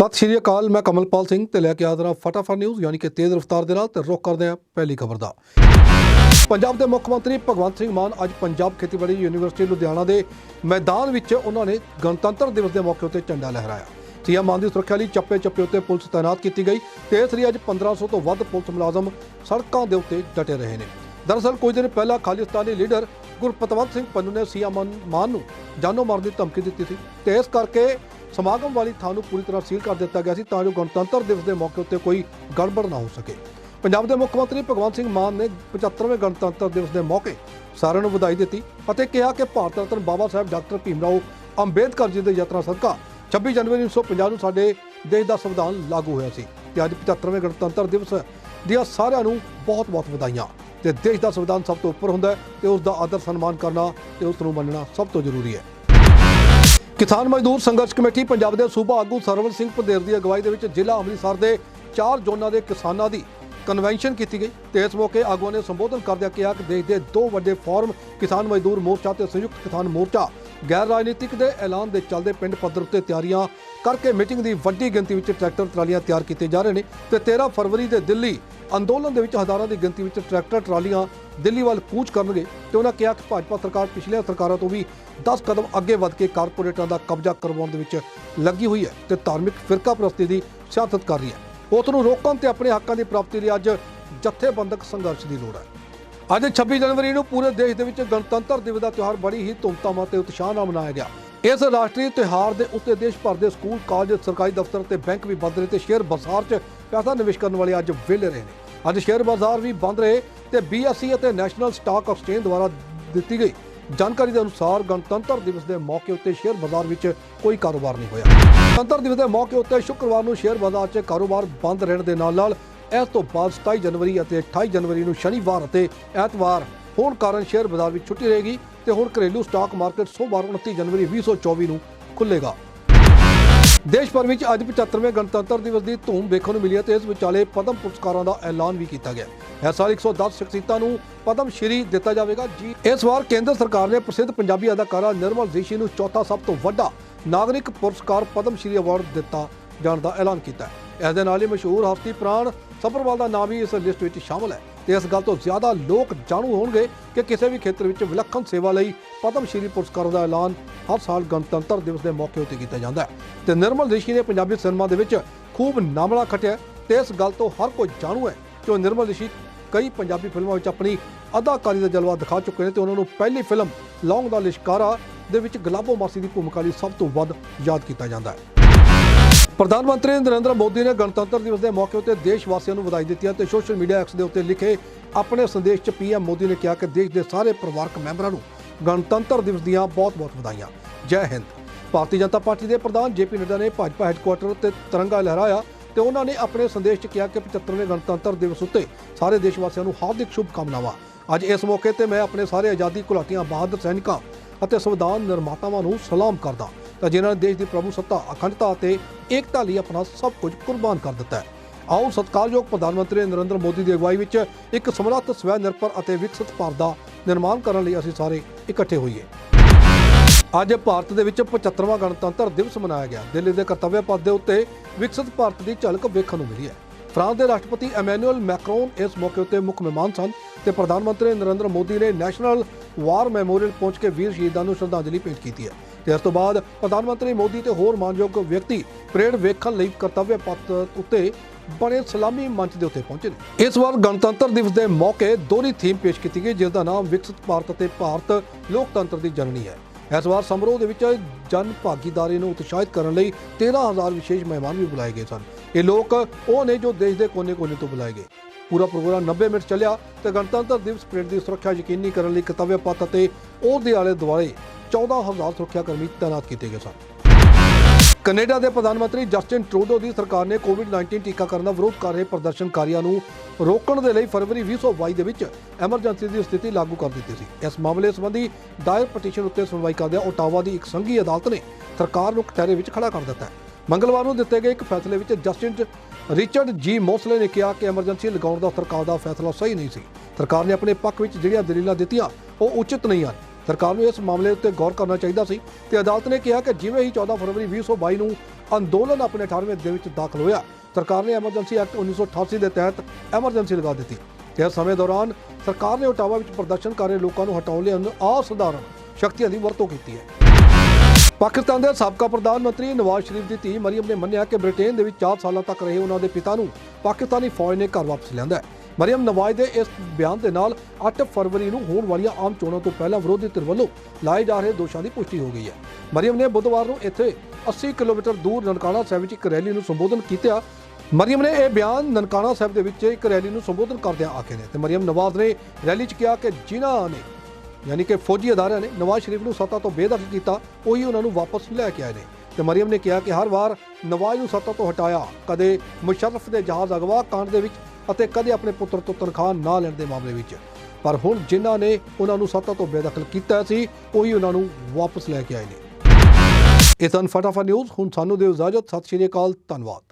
ਸਤਿ ਸ਼੍ਰੀ ਅਕਾਲ, ਮੈਂ ਕਮਲਪਾਲ ਸਿੰਘ ਤੇ ਲੈ ਕੇ ਆ ਰਿਹਾ ਫਟਾਫਟ ਨਿਊਜ਼ ਯਾਨੀ ਕਿ ਤੇਜ਼ ਰਫ਼ਤਾਰ ਦੇ ਨਾਲ ਤੇ ਰੁਕ ਕਰਦੇ ਹਾਂ ਪਹਿਲੀ ਖਬਰ ਦਾ। ਪੰਜਾਬ ਦੇ ਮੁੱਖ ਮੰਤਰੀ ਭਗਵੰਤ ਸਿੰਘ ਮਾਨ ਅੱਜ ਪੰਜਾਬ ਖੇਤੀਬਾੜੀ ਯੂਨੀਵਰਸਿਟੀ ਲੁਧਿਆਣਾ ਦੇ ਮੈਦਾਨ ਵਿੱਚ ਉਹਨਾਂ ਨੇ ਗਣਤੰਤਰ ਦਿਵਸ ਦੇ ਮੌਕੇ ਉੱਤੇ ਝੰਡਾ ਲਹਿਰਾਇਆ। ਸੀਐਮ ਮਾਨ ਦੀ ਸੁਰੱਖਿਆ ਲਈ ਚੱਪੇ ਚੱਪੇ ਉੱਤੇ ਪੁਲਿਸ ਤਾਇਨਾਤ ਕੀਤੀ ਗਈ ਤੇ ਇਸ ਲਈ ਅੱਜ 1500 ਤੋਂ ਵੱਧ ਪੁਲਿਸ ਮੁਲਾਜ਼ਮ ਸੜਕਾਂ ਦੇ ਉੱਤੇ ਡਟੇ ਰਹੇ ਨੇ। ਦਰਅਸਲ ਕੁਝ ਦਿਨ ਪਹਿਲਾਂ ਖਾਲਿਸਤਾਨੀ ਲੀਡਰ ਗੁਰਪਤਵੰਤ ਸਿੰਘ ਪੰਨੂ ਨੇ ਸੀਐਮ ਮਾਨ- ਮਾਨ ਨੂੰ ਜਾਨੋਂ ਮਾਰਨ ਦੀ ਧਮਕੀ ਦਿੱਤੀ ਸੀ ਤੇ ਇਸ ਕਰਕੇ ਸਮਾਗਮ ਵਾਲੀ ਥਾਂ ਨੂੰ ਪੂਰੀ ਤਰ੍ਹਾਂ ਸੀਲ ਕਰ ਦਿੱਤਾ ਗਿਆ ਸੀ ਤਾਂ ਜੋ ਗਣਤੰਤਰ ਦਿਵਸ ਦੇ ਮੌਕੇ ਉੱਤੇ ਕੋਈ ਗੜਬੜ ਨਾ ਹੋ ਸਕੇ। ਪੰਜਾਬ ਦੇ ਮੁੱਖ ਮੰਤਰੀ ਭਗਵੰਤ ਸਿੰਘ ਮਾਨ ਨੇ 75ਵੇਂ ਗਣਤੰਤਰ ਦਿਵਸ ਦੇ ਮੌਕੇ ਸਾਰਿਆਂ ਨੂੰ ਵਧਾਈ ਦਿੱਤੀ ਅਤੇ ਕਿਹਾ ਕਿ ਭਾਰਤ ਰਤਨ ਬਾਬਾ ਸਾਹਿਬ ਡਾਕਟਰ ਭੀਮ ਰਾਓ ਅੰਬੇਦਕਰ ਜੀ ਦੇ ਯਤਨਾਂ ਸਦਕਾ 26 ਜਨਵਰੀ 1950 ਨੂੰ ਸਾਡੇ ਦੇਸ਼ ਦਾ ਸੰਵਿਧਾਨ ਲਾਗੂ ਹੋਇਆ ਸੀ ਤੇ ਅੱਜ 75ਵੇਂ ਗਣਤੰਤਰ ਦਿਵਸ ਦੀਆਂ ਸਾਰਿਆਂ ਨੂੰ ਬਹੁਤ-ਬਹੁਤ ਵਧਾਈਆਂ ਤੇ ਦੇਸ਼ ਦਾ ਸੰਵਿਧਾਨ ਸਭ ਤੋਂ ਉੱਪਰ ਹੁੰਦਾ ਹੈ ਤੇ ਉਸ ਦਾ ਆਦਰ ਸਨਮਾਨ ਕਰਨਾ ਤੇ ਉਸ ਨੂੰ ਮੰਨਣਾ ਸਭ ਤੋਂ ਜ਼ਰੂਰੀ ਹੈ। ਕਿਸਾਨ ਮਜ਼ਦੂਰ ਸੰਘਰਸ਼ ਕਮੇਟੀ ਪੰਜਾਬ ਦੇ ਸੂਬਾ ਆਗੂ ਸਰਵਨ ਸਿੰਘ ਪੰਧੇਰ ਦੀ ਅਗਵਾਈ ਦੇ ਵਿੱਚ ਜ਼ਿਲ੍ਹਾ ਅੰਮ੍ਰਿਤਸਰ ਦੇ ਚਾਰ ਜ਼ੋਨਾਂ ਦੇ ਕਿਸਾਨਾਂ ਦੀ ਕਨਵੈਨਸ਼ਨ ਕੀਤੀ ਗਈ ਤੇ ਇਸ ਮੌਕੇ ਆਗੂਆਂ ਨੇ ਸੰਬੋਧਨ ਕਰਦਿਆਂ ਕਿਹਾ ਕਿ ਦੇਸ਼ ਦੇ ਦੋ ਵੱਡੇ ਫੋਰਮ ਕਿਸਾਨ ਮਜ਼ਦੂਰ ਮੋਰਚਾ ਤੇ ਸੰਯੁਕਤ ਕਿਸਾਨ ਮੋਰਚਾ ਗੈਰ ਰਾਜਨੀਤਿਕ ਦੇ ਐਲਾਨ ਦੇ ਚੱਲਦੇ ਪਿੰਡ ਪੱਧਰ ਉੱਤੇ ਤਿਆਰੀਆਂ ਕਰਕੇ ਮੀਟਿੰਗ ਦੀ ਵੱਡੀ ਗਿਣਤੀ ਵਿੱਚ ਟਰੈਕਟਰ ਟਰਾਲੀਆਂ ਤਿਆਰ ਕੀਤੇ ਜਾ ਰਹੇ ਨੇ ਤੇ 13 ਫਰਵਰੀ ਦੇ ਦਿੱਲੀ ਅੰਦੋਲਨ ਦੇ ਵਿੱਚ ਹਜ਼ਾਰਾਂ ਦੀ ਗਿਣਤੀ ਵਿੱਚ ਟਰੈਕਟਰ ਟਰਾਲੀਆਂ ਦਿੱਲੀ ਵੱਲ ਕੂਚ ਕਰਨਗੇ ਤੇ ਉਹਨਾਂ ਕਿਹਾ ਕਿ ਭਾਜਪਾ ਸਰਕਾਰ ਪਿਛਲੀਆਂ ਸਰਕਾਰਾਂ ਤੋਂ ਵੀ 10 ਕਦਮ ਅੱਗੇ ਵੱਧ ਕੇ ਕਾਰਪੋਰੇਟਾਂ ਦਾ ਕਬਜ਼ਾ ਕਰਵਾਉਣ ਦੇ ਵਿੱਚ ਲੱਗੀ ਹੋਈ ਹੈ ਤੇ ਧਾਰਮਿਕ ਫਿਰਕਾ ਪ੍ਰਸਤੀ ਦੀ ਸਿਆਸਤ ਕਰ ਰਹੀ ਹੈ। ਉਸ ਨੂੰ ਰੋਕਣ ਤੇ ਆਪਣੇ ਹੱਕਾਂ ਦੀ ਪ੍ਰਾਪਤੀ ਲਈ ਅੱਜ ਜਥੇਬੰਦਕ ਸੰਘਰਸ਼ ਦੀ ਲੋੜ ਹੈ। ਅੱਜ 26 ਜਨਵਰੀ ਨੂੰ ਪੂਰੇ ਦੇਸ਼ ਦੇ ਵਿੱਚ ਗਣਤੰਤਰ ਦਿਵਸ ਦਾ ਤਿਉਹਾਰ ਬੜੀ ਹੀ ਧੂਮਧਾਮ ਅਤੇ ਉਤਸ਼ਾਹ ਨਾਲ ਮਨਾਇਆ ਗਿਆ। ਇਸ ਰਾਸ਼ਟਰੀ ਤਿਉਹਾਰ ਦੇ ਉੱਤੇ ਦੇਸ਼ ਭਰ ਦੇ ਸਕੂਲ, ਕਾਲਜ, ਸਰਕਾਰੀ ਦਫ਼ਤਰ ਤੇ ਬੈਂਕ ਵੀ ਬੰਦ ਰਹੇ ਤੇ ਸ਼ੇਅਰ ਬਾਜ਼ਾਰ 'ਚ ਪੈਸਾ ਨਿਵੇਸ਼ ਕਰਨ ਵਾਲੇ ਅੱਜ ਵਿਹਲੇ ਰਹੇ ਨੇ। ਅੱਜ ਸ਼ੇਅਰ ਬਾਜ਼ਾਰ ਵੀ ਬੰਦ ਰਹੇ ਤੇ BSE ਅਤੇ ਨੈਸ਼ਨਲ ਸਟਾਕ ਐਕਸਚੇਂਜ ਦੁਆਰਾ ਦਿੱਤੀ ਗਈ। ਜਾਣਕਾਰੀ ਦੇ ਅਨੁਸਾਰ ਗਣਤੰਤਰ ਦਿਵਸ ਦੇ ਮੌਕੇ ਉੱਤੇ ਸ਼ੇਅਰ ਬਾਜ਼ਾਰ ਵਿੱਚ ਕੋਈ ਕਾਰੋਬਾਰ ਨਹੀਂ ਹੋਇਆ। ਗਣਤੰਤਰ ਦਿਵਸ ਦੇ ਮੌਕੇ ਉੱਤੇ ਸ਼ੁੱਕਰਵਾਰ ਨੂੰ ਸ਼ੇਅਰ ਬਾਜ਼ਾਰ 'ਚ ਕਾਰੋਬਾਰ ਬੰਦ ਰਹਿਣ ਦੇ ਨਾਲ ਨਾਲ ਇਸ ਤੋਂ ਬਾਅਦ 27 ਜਨਵਰੀ ਅਤੇ 28 ਜਨਵਰੀ ਨੂੰ ਸ਼ਨੀਵਾਰ ਅਤੇ ਐਤਵਾਰ ਹੋਣ ਕਾਰਨ ਸ਼ੇਅਰ ਬਾਜ਼ਾਰ ਵਿੱਚ ਛੁੱਟੀ ਰਹੇਗੀ ਤੇ ਹੁਣ ਘਰੇਲੂ ਸਟਾਕ ਮਾਰਕੀਟ ਸੋਮਵਾਰ 29 ਜਨਵਰੀ 2024 ਨੂੰ ਖੁੱਲੇਗਾ ਦੇਸ਼ ਭਰ ਵਿੱਚ ਅੱਜ 75ਵੇਂ ਗਣਤੰਤਰ ਦਿਵਸ ਦੀ ਧੂਮ ਵੇਖਣ ਨੂੰ ਮਿਲੀ ਹੈ ਤੇ ਇਸ ਵਿਚਾਲੇ ਪਦਮ ਪੁਰਸਕਾਰਾਂ ਦਾ ਐਲਾਨ ਵੀ ਕੀਤਾ ਗਿਆ। ਇਸ ਸਾਲ 110 ਸ਼ਖਸੀਅਤਾਂ ਨੂੰ ਪਦਮ ਸ਼੍ਰੀ ਦਿੱਤਾ ਜਾਵੇਗਾ। ਜੀ ਇਸ ਵਾਰ ਕੇਂਦਰ ਸਰਕਾਰ ਨੇ ਪ੍ਰਸਿੱਧ ਪੰਜਾਬੀ ਅਦਾਕਾਰਾ ਨਿਰਮਲ ਜੀਸ਼ੀ ਨੂੰ ਚੌਥਾ ਸਭ ਤੋਂ ਵੱਡਾ ਨਾਗਰਿਕ ਪੁਰਸਕਾਰ ਪਦਮ ਸ਼੍ਰੀ ਅਵਾਰਡ ਦਿੱਤਾ ਜਾਣ ਦਾ ਐਲਾਨ ਕੀਤਾ ਹੈ। ਇਸ ਦੇ ਨਾਲ ਹੀ ਮਸ਼ਹੂਰ ਹਫ਼ਤੀ ਪ੍ਰਾਣ ਸੱਭਰਵਾਲ ਦਾ ਨਾਮ ਵੀ ਇਸ ਲਿਸਟ ਵਿੱਚ ਸ਼ਾਮਲ ਹੈ। ਤੇ ਇਸ ਗੱਲ ਤੋਂ ਜ਼ਿਆਦਾ ਲੋਕ ਜਾਣੂ ਹੋਣਗੇ ਕਿ ਕਿਸੇ ਵੀ ਖੇਤਰ ਵਿੱਚ ਵਿਲੱਖਣ ਸੇਵਾ ਲਈ ਪਦਮ ਸ਼੍ਰੀ ਪੁਰਸਕਾਰਾਂ ਦਾ ਐਲਾਨ ਹਰ ਸਾਲ ਗਣਤੰਤਰ ਦਿਵਸ ਦੇ ਮੌਕੇ ਉੱਤੇ ਕੀਤਾ ਜਾਂਦਾ ਹੈ। ਤੇ ਨਿਰਮਲ ਰਿਸ਼ੀ ਨੇ ਪੰਜਾਬੀ ਸਿਨੇਮਾ ਦੇ ਵਿੱਚ ਖੂਬ ਨਾਮਣਾ ਖਟਿਆ ਤੇ ਇਸ ਗੱਲ ਤੋਂ ਹਰ ਕੋਈ ਜਾਣੂ ਹੈ ਕਿ ਉਹ ਨਿਰਮਲ ਰਿਸ਼ੀ ਕਈ ਪੰਜਾਬੀ ਫਿਲਮਾਂ ਵਿੱਚ ਆਪਣੀ ਅਦਾਕਾਰੀ ਦਾ ਜਲਵਾ ਦਿਖਾ ਚੁੱਕੇ ਨੇ ਤੇ ਉਹਨਾਂ ਨੂੰ ਪਹਿਲੀ ਫਿਲਮ ਲੌਂਗ ਦਾ ਲਿਸ਼ਕਾਰਾ ਦੇ ਵਿੱਚ ਗਲਾਬੋ ਮਾਸੀ ਦੀ ਭੂਮਿਕਾ ਲਈ ਸਭ ਤੋਂ ਵੱਧ ਯਾਦ ਕੀਤਾ ਜਾਂਦਾ ਹੈ। ਪ੍ਰਧਾਨ ਮੰਤਰੀ ਨਰਿੰਦਰ ਮੋਦੀ ਨੇ ਗਣਤੰਤਰ ਦਿਵਸ ਦੇ ਮੌਕੇ ਉੱਤੇ ਦੇਸ਼ ਵਾਸੀਆਂ ਨੂੰ ਵਧਾਈ ਦਿੱਤੀ ਹੈ ਤੇ ਸੋਸ਼ਲ ਮੀਡੀਆ ਐਕਸ ਦੇ ਉੱਤੇ ਲਿਖੇ ਆਪਣੇ ਸੰਦੇਸ਼ 'ਚ ਪੀਐਮ ਮੋਦੀ ਨੇ ਕਿਹਾ ਕਿ ਦੇਸ਼ ਦੇ ਸਾਰੇ ਪਰਿਵਾਰਕ ਮੈਂਬਰਾਂ ਨੂੰ ਗਣਤੰਤਰ ਦਿਵਸ ਦੀਆਂ ਬਹੁਤ-ਬਹੁਤ ਵਧਾਈਆਂ। ਜੈ ਹਿੰਦ। ਭਾਰਤੀ ਜਨਤਾ ਪਾਰਟੀ ਦੇ ਪ੍ਰਧਾਨ ਜੇਪੀ ਨੱਡਾ ਨੇ ਭਾਜਪਾ ਹੈੱਡਕੁਆਟਰ ਤੇ ਤਿਰੰਗਾ ਲਹਿਰਾਇਆ ਤੇ ਉਹਨਾਂ ਨੇ ਆਪਣੇ ਸੰਦੇਸ਼ 'ਚ ਕਿਹਾ ਕਿ 75ਵੇਂ ਗਣਤੰਤਰ ਦਿਵਸ ਉੱਤੇ ਸਾਰੇ ਦੇਸ਼ ਵਾਸੀਆਂ ਨੂੰ ਹਾਰਦਿਕ ਸ਼ੁਭਕਾਮਨਾਵਾਂ। ਅੱਜ ਇਸ ਮੌਕੇ ਤੇ ਮੈਂ ਆਪਣੇ ਸਾਰੇ ਆਜ਼ਾਦੀ ਘੁਲਾਟੀਆਂ ਬਹਾਦਰ ਸੈਨਿਕਾਂ ਅਤੇ ਸੰਵਿਧਾਨ ਨਿਰਮਾਤਾਵਾਂ ਨੂੰ ਸਲਾਮ ਕਰਦਾ ਤਾਂ ਜਿਨ੍ਹਾਂ ਨੇ ਦੇਸ਼ ਦੀ ਪ੍ਰਭੂ ਸੱਤਾ, ਅਖੰਡਤਾ ਅਤੇ ਏਕਤਾ ਲਈ ਆਪਣਾ ਸਭ ਕੁਝ ਕੁਰਬਾਨ ਕਰ ਦਿੱਤਾ ਹੈ। ਆਓ ਸਤਿਕਾਰਯੋਗ ਪ੍ਰਧਾਨ ਮੰਤਰੀ ਨਰਿੰਦਰ ਮੋਦੀ ਦੀ ਅਗਵਾਈ ਵਿੱਚ ਇੱਕ ਸਮਰੱਥ ਸਵੈ ਨਿਰਭਰ ਅਤੇ ਵਿਕਸਿਤ ਭਾਰਤ ਦਾ ਨਿਰਮਾਣ ਕਰਨ ਲਈ ਅਸੀਂ ਸਾਰੇ ਇਕੱਠੇ ਹੋਈਏ। ਅੱਜ ਭਾਰਤ ਦੇ ਵਿੱਚ 75ਵਾਂ ਗਣਤੰਤਰ ਦਿਵਸ ਮਨਾਇਆ ਗਿਆ। ਦਿੱਲੀ ਦੇ ਕਰਤੱਵਯ ਪਥ ਦੇ ਉੱਤੇ ਵਿਕਸਿਤ ਭਾਰਤ ਦੀ ਝਲਕ ਵੇਖਣ ਨੂੰ ਮਿਲੀ ਹੈ। ਫਰਾਂਸ ਦੇ ਰਾਸ਼ਟਰਪਤੀ ਐਮੈਨੂਅਲ ਮੈਕਰੋਨ ਇਸ ਮੌਕੇ ਉੱਤੇ ਮੁੱਖ ਮਹਿਮਾਨ ਸਨ ਤੇ ਪ੍ਰਧਾਨ ਮੰਤਰੀ ਨਰਿੰਦਰ ਮੋਦੀ ਨੇ ਨੈਸ਼ਨਲ ਵਾਰ ਮੈਮੋਰੀਅਲ ਪਹੁੰਚ ਕੇ ਵੀਰ ਸ਼ਹੀਦਾਂ ਨੂੰ ਸ਼ਰਧਾਂਜਲੀ ਭੇਂਟ ਕੀਤੀ ਹੈ। ਇਸ ਤੋਂ ਬਾਅਦ ਪ੍ਰਧਾਨ ਮੰਤਰੀ ਮੋਦੀ ਤੇ ਹੋਰ ਮਾਨਯੋਗ ਵਿਅਕਤੀ ਪਰੇਡ ਵੇਖਣ ਲਈ ਕਰਤੱਵ ਪਥ ਉੱਤੇ ਬਣੇ ਸਲਾਮੀ ਮੰਚ ਦੇ ਉੱਤੇ ਪਹੁੰਚੇ ਨੇ। ਇਸ ਵਾਰ ਗਣਤੰਤਰ ਦਿਵਸ ਦੇ ਮੌਕੇ ਦੋਹਰੀ ਥੀਮ ਪੇਸ਼ ਕੀਤੀ ਗਈ ਜਿਸ ਦਾ ਨਾਮ ਵਿਕਸਿਤ ਭਾਰਤ ਅਤੇ ਭਾਰਤ ਲੋਕਤੰਤਰ ਦੀ ਜਨਨੀ ਹੈ। ਇਸ ਵਾਰ ਸਮਾਰੋਹ ਦੇ ਵਿੱਚ ਜਨ ਭਾਗੀਦਾਰੀ ਨੂੰ ਉਤਸ਼ਾਹਿਤ ਕਰਨ ਲਈ 13000 ਵਿਸ਼ੇਸ਼ ਮਹਿਮਾਨ ਵੀ ਬੁਲਾਏ ਗਏ ਸਨ। ਇਹ ਲੋਕ ਉਹ ਨੇ ਜੋ ਦੇਸ਼ ਦੇ ਕੋਨੇ-ਕੋਨੇ ਤੋਂ ਬੁਲਾਏ ਗਏ। ਪੂਰਾ ਪ੍ਰੋਗਰਾਮ 90 ਮਿੰਟ ਚੱਲਿਆ ਤੇ ਗਣਤੰਤਰ ਦਿਵਸ ਪਰੇਡ ਦੀ ਸੁਰੱਖਿਆ ਯਕੀਨੀ ਕਰਨ ਲਈ ਕਰਤੱਵਯ ਪੱਥ ਅਤੇ ਉਹ ਦੇ ਆਲੇ ਦੁਆਲੇ 14000 ਸੁਰੱਖਿਆ ਕਰਮੀ ਤਾਇਨਾਤ ਕੀਤੇ ਗਏ ਸਨ। ਕੈਨੇਡਾ ਦੇ ਪ੍ਰਧਾਨ ਮੰਤਰੀ ਜਸਟਿਨ ਟਰੂਡੋ ਦੀ ਸਰਕਾਰ ਨੇ ਕੋਵਿਡ-19 ਟੀਕਾਕਰਨ ਦਾ ਵਿਰੋਧ ਕਰ ਰਹੇ ਪ੍ਰਦਰਸ਼ਨਕਾਰੀਆਂ ਨੂੰ ਰੋਕਣ ਦੇ ਲਈ ਫਰਵਰੀ 2022 ਦੇ ਵਿੱਚ ਐਮਰਜੈਂਸੀ ਦੀ ਸਥਿਤੀ ਲਾਗੂ ਕਰ ਦਿੱਤੀ ਸੀ। ਇਸ ਮਾਮਲੇ ਸੰਬੰਧੀ ਦਾਇਰ ਪਟੀਸ਼ਨ ਉੱਤੇ ਸੁਣਵਾਈ ਕਰਦਿਆਂ ਓਟਾਵਾ ਦੀ ਇੱਕ ਸੰਘੀ ਅਦਾਲਤ ਨੇ ਸਰਕਾਰ ਨੂੰ ਕਟਹਿਰੇ ਵਿੱਚ ਖੜਾ ਕਰ ਦਿੱਤਾ ਹੈ। ਮੰਗਲਵਾਰ ਨੂੰ ਦਿੱਤੇ ਗਏ ਇੱਕ ਫੈਸਲੇ ਵਿੱਚ ਜਸਟਿਨ ਰਿਚਰਡ ਜੀ ਮੋਸਲੇ ਨੇ ਕਿਹਾ ਕਿ ਐਮਰਜੈਂਸੀ ਲਗਾਉਣ ਦਾ ਸਰਕਾਰ ਦਾ ਫੈਸਲਾ ਸਹੀ ਨਹੀਂ ਸੀ। ਸਰਕਾਰ ਨੇ ਆਪਣੇ ਪੱਖ ਵਿੱਚ ਜਿਹੜੀਆਂ ਦਲੀਲਾਂ ਦਿੱਤੀਆਂ, ਉਹ ਉਚਿਤ ਨਹੀਂ ਹਨ। ਸਰਕਾਰ ਨੂੰ ਇਸ ਮਾਮਲੇ ਉੱਤੇ ਗੌਰ ਕਰਨਾ ਚਾਹੀਦਾ ਸੀ ਤੇ ਅਦਾਲਤ ਨੇ ਕਿਹਾ ਕਿ ਜਿਵੇਂ ਹੀ 14 ਫਰਵਰੀ 2022 ਨੂੰ ਅੰਦੋਲਨ ਆਪਣੇ 18ਵੇਂ ਦਿਨ ਵਿੱਚ ਦਾਖਲ ਹੋਇਆ, ਸਰਕਾਰ ਨੇ ਐਮਰਜੈਂਸੀ ਐਕਟ 1988 ਦੇ ਤਹਿਤ ਐਮਰਜੈਂਸੀ ਲਗਾ ਦਿੱਤੀ। ਤੇ ਇਸ ਸਮੇਂ ਦੌਰਾਨ ਸਰਕਾਰ ਨੇ ਓਟਾਵਾ ਵਿੱਚ ਪ੍ਰਦਰਸ਼ਨ ਕਰ ਰਹੇ ਲੋਕਾਂ ਨੂੰ ਹਟਾਉਣ ਲਈ ਅਸਾਧਾਰਨ ਸ਼ਕਤੀਆਂ ਦੀ ਵਰਤੋਂ ਕੀਤੀ ਹੈ। ਪਾਕਿਸਤਾਨ ਦੇ ਸਾਬਕਾ ਪ੍ਰਧਾਨ ਮੰਤਰੀ ਨਵਾਜ਼ ਸ਼ਰੀਫ ਦੀ ਧੀ ਮਰੀਮ ਨੇ ਮੰਨਿਆ ਕਿ ਬ੍ਰਿਟੇਨ ਦੇ ਵਿੱਚ 4 ਸਾਲਾਂ ਤੱਕ ਰਹੇ ਉਹਨਾਂ ਦੇ ਪਿਤਾ ਨੂੰ ਪਾਕਿਸਤਾਨੀ ਫੌਜ ਨੇ ਘਰ ਵਾਪਸ ਲਿਆਂਦਾ ਹੈ। ਮਰੀਮ ਨਵਾਜ਼ ਦੇ ਇਸ ਬਿਆਨ ਦੇ ਨਾਲ 8 ਫਰਵਰੀ ਨੂੰ ਹੋਣ ਵਾਲੀਆਂ ਆਮ ਚੋਣਾਂ ਤੋਂ ਪਹਿਲਾਂ ਵਿਰੋਧੀ ਧਿਰ ਵੱਲੋਂ ਲਾਏ ਜਾ ਰਹੇ ਦੋਸ਼ਾਂ ਦੀ ਪੁਸ਼ਟੀ ਹੋ ਗਈ ਹੈ। ਮਰੀਮ ਨੇ ਬੁੱਧਵਾਰ ਨੂੰ ਇੱਥੇ 80 ਕਿਲੋਮੀਟਰ ਦੂਰ ਨਨਕਾਣਾ ਸਾਹਿਬ ਵਿੱਚ ਇੱਕ ਰੈਲੀ ਨੂੰ ਸੰਬੋਧਨ ਕੀਤਾ। ਮਰੀਮ ਨੇ ਇਹ ਬਿਆਨ ਨਨਕਾਣਾ ਸਾਹਿਬ ਦੇ ਵਿੱਚ ਇੱਕ ਰੈਲੀ ਨੂੰ ਸੰਬੋਧਨ ਕਰਦਿਆਂ ਆਖੇ ਨੇ ਤੇ ਮਰੀਮ ਨਵਾਜ਼ ਨੇ ਰੈਲੀ 'ਚ ਕਿਹਾ ਕਿ ਜਿਨ੍ਹਾਂ ਨੇ ਯਾਨੀ ਕਿ ਫੌਜੀ ਅਦਾਰਿਆਂ ਨੇ ਨਵਾਜ਼ ਸ਼ਰੀਫ ਨੂੰ ਸੱਤਾ ਤੋਂ ਬੇਦਖਲ ਕੀਤਾ, ਉਹੀ ਉਹਨਾਂ ਨੂੰ ਵਾਪਸ ਲੈ ਕੇ ਆਏ ਨੇ। ਤੇ ਮਰੀਮ ਨੇ ਕਿਹਾ ਕਿ ਹਰ ਵਾਰ ਨਵਾਜ਼ ਨੂੰ ਸੱਤਾ ਤੋਂ ਹਟਾਇਆ, ਕਦੇ ਮੁਸ਼ਰਫ ਦੇ ਜਹਾਜ਼ ਅਗਵਾ ਕਾਂਡ ਦੇ ਵਿੱਚ ਅਤੇ ਕਦੇ ਆਪਣੇ ਪੁੱਤਰ ਤੋਂ ਤਨਖਾਹ ਨਾ ਲੈਣ ਦੇ ਮਾਮਲੇ ਵਿੱਚ। ਪਰ ਹੁਣ ਜਿਨ੍ਹਾਂ ਨੇ ਉਹਨਾਂ ਨੂੰ ਸੱਤਾ ਤੋਂ ਬੇਦਖਲ ਕੀਤਾ ਸੀ, ਉਹੀ ਉਹਨਾਂ ਨੂੰ ਵਾਪਸ ਲੈ ਕੇ ਆਏ ਨੇ। ਇਹ ਸਨ ਫਟਾਫਟ ਨਿਊਜ਼, ਹੁਣ ਸਾਨੂੰ ਦਿਓ ਇਜਾਜ਼ਤ, ਸਤਿ ਸ਼੍ਰੀ ਅਕਾਲ, ਧੰਨਵਾਦ।